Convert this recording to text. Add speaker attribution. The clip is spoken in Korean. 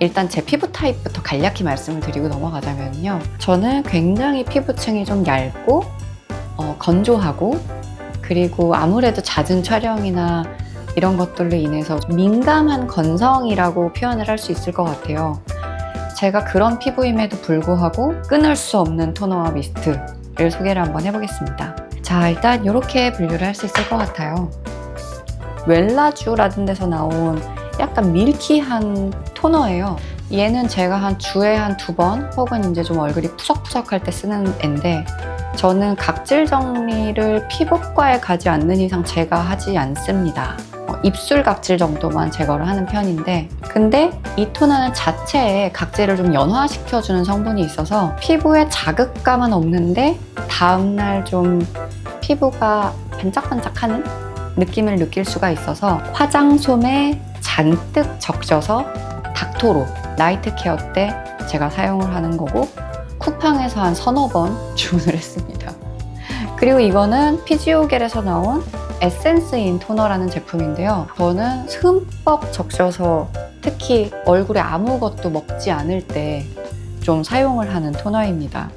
Speaker 1: 일단 제 피부 타입부터 간략히 말씀을 드리고 넘어가자면요. 저는 굉장히 피부층이 좀 얇고 어, 건조하고 그리고 아무래도 잦은 촬영이나 이런 것들로 인해서 민감한 건성이라고 표현을 할 수 있을 것 같아요. 제가 그런 피부임에도 불구하고 끊을 수 없는 토너와 미스트를 소개를 한번 해보겠습니다. 자, 일단 이렇게 분류를 할 수 있을 것 같아요. 웰라주라는 데서 나온 약간 밀키한 토너예요. 얘는 제가 한 주에 한 두 번 혹은 이제 좀 얼굴이 푸석푸석할 때 쓰는 앤데 저는 각질 정리를 피부과에 가지 않는 이상 제가 하지 않습니다. 어, 입술 각질 정도만 제거를 하는 편인데 근데 이 토너는 자체에 각질을 좀 연화시켜주는 성분이 있어서 피부에 자극감은 없는데 다음날 좀 피부가 반짝반짝하는 느낌을 느낄 수가 있어서 화장솜에 잔뜩 적셔서 닥토로 나이트 케어 때 제가 사용을 하는 거고 쿠팡에서 한 서너 번 주문을 했습니다. 그리고 이거는 피지오겔에서 나온 에센스인 토너라는 제품인데요. 저는 흠뻑 적셔서 특히 얼굴에 아무것도 먹지 않을 때 좀 사용을 하는 토너입니다.